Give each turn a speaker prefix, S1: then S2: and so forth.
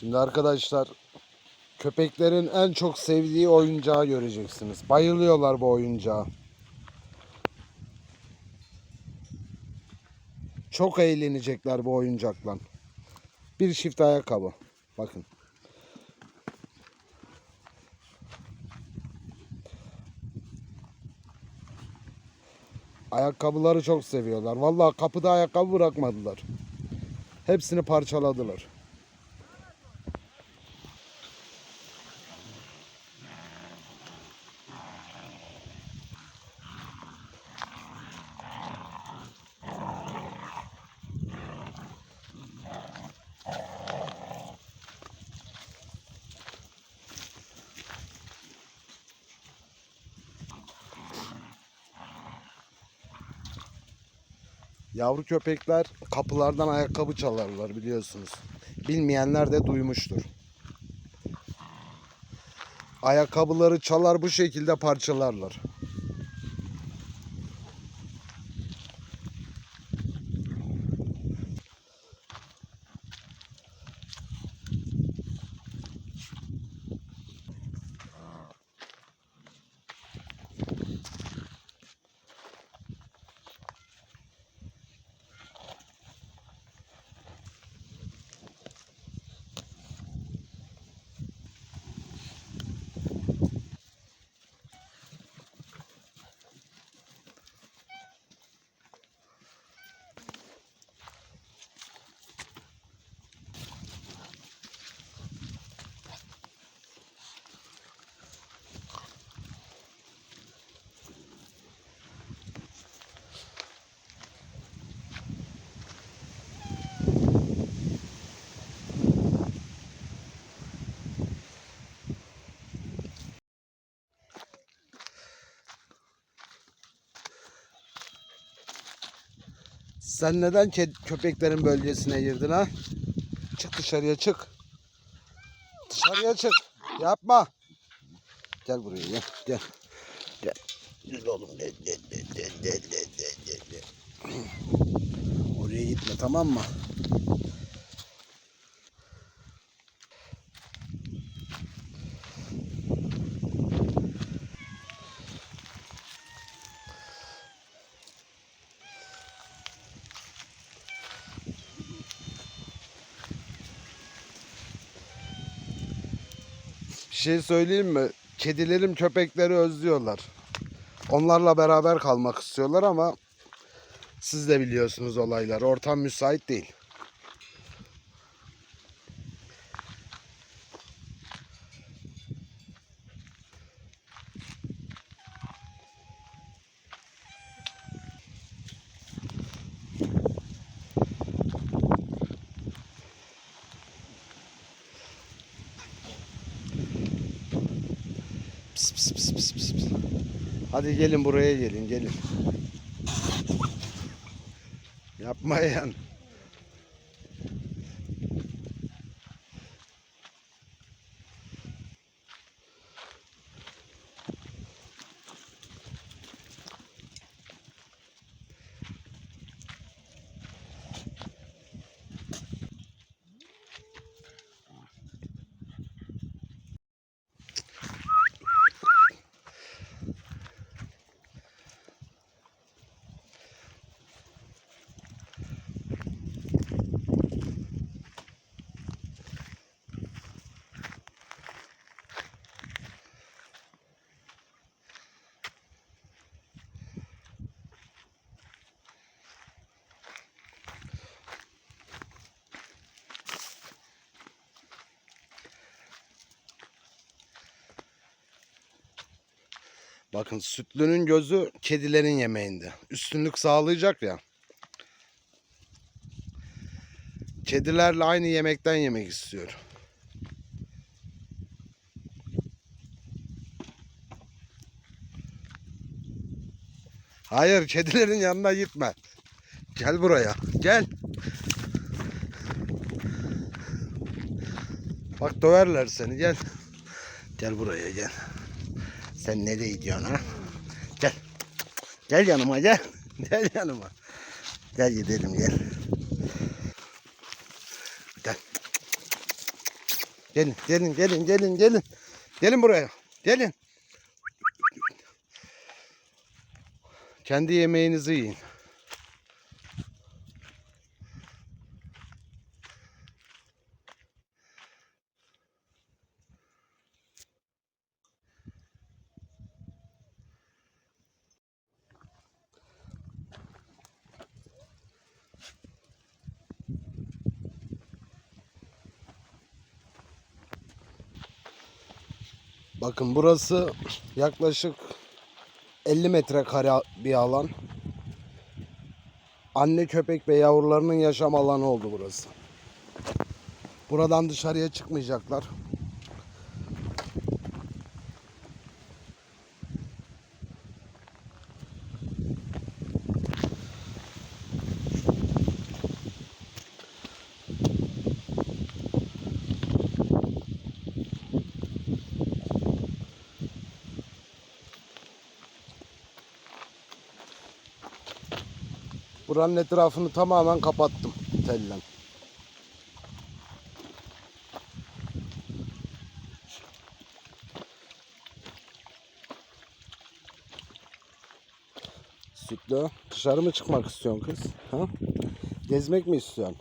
S1: Şimdi arkadaşlar köpeklerin en çok sevdiği oyuncağı göreceksiniz. Bayılıyorlar bu oyuncağa. Çok eğlenecekler bu oyuncakla. Bir çift ayakkabı. Bakın. Ayakkabıları çok seviyorlar. Vallahi kapıda ayakkabı bırakmadılar. Hepsini parçaladılar. Yavru köpekler kapılardan ayakkabı çalarlar biliyorsunuz. Bilmeyenler de duymuştur. Ayakkabıları çalar bu şekilde parçalarlar. Sen neden köpeklerin bölgesine girdin ha? Çık dışarıya çık. Dışarıya çık. Yapma. Gel buraya gel. Gel. Gel. Gel oğlum. Gel gel gel gel gel gel gel. Oraya gitme tamam mı? Şey söyleyeyim mi? Kedilerim köpekleri özlüyorlar. Onlarla beraber kalmak istiyorlar ama siz de biliyorsunuz olaylar. Ortam müsait değil. Hadi gelin buraya gelin gelin. Yapmayın. Bakın sütlünün gözü kedilerin yemeğinde. Üstünlük sağlayacak ya. Kedilerle aynı yemekten yemek istiyor. Hayır, kedilerin yanına gitme. Gel buraya. Gel. Bak döverler seni. Gel. Gel buraya gel. Sen nereye gidiyorsun ha? Gel. Gel yanıma gel. Gel yanıma. Gel gidelim gel. Gel. Gelin, gelin, gelin, gelin, gelin. Gelin buraya. Gelin. Kendi yemeğinizi yiyin. Bakın burası yaklaşık 50 metrekare bir alan. Anne köpek ve yavrularının yaşam alanı oldu burası. Buradan dışarıya çıkmayacaklar. Buranın etrafını tamamen kapattım telle. Sütlü dışarı mı çıkmak istiyorsun kız? Ha? Gezmek mi istiyorsun?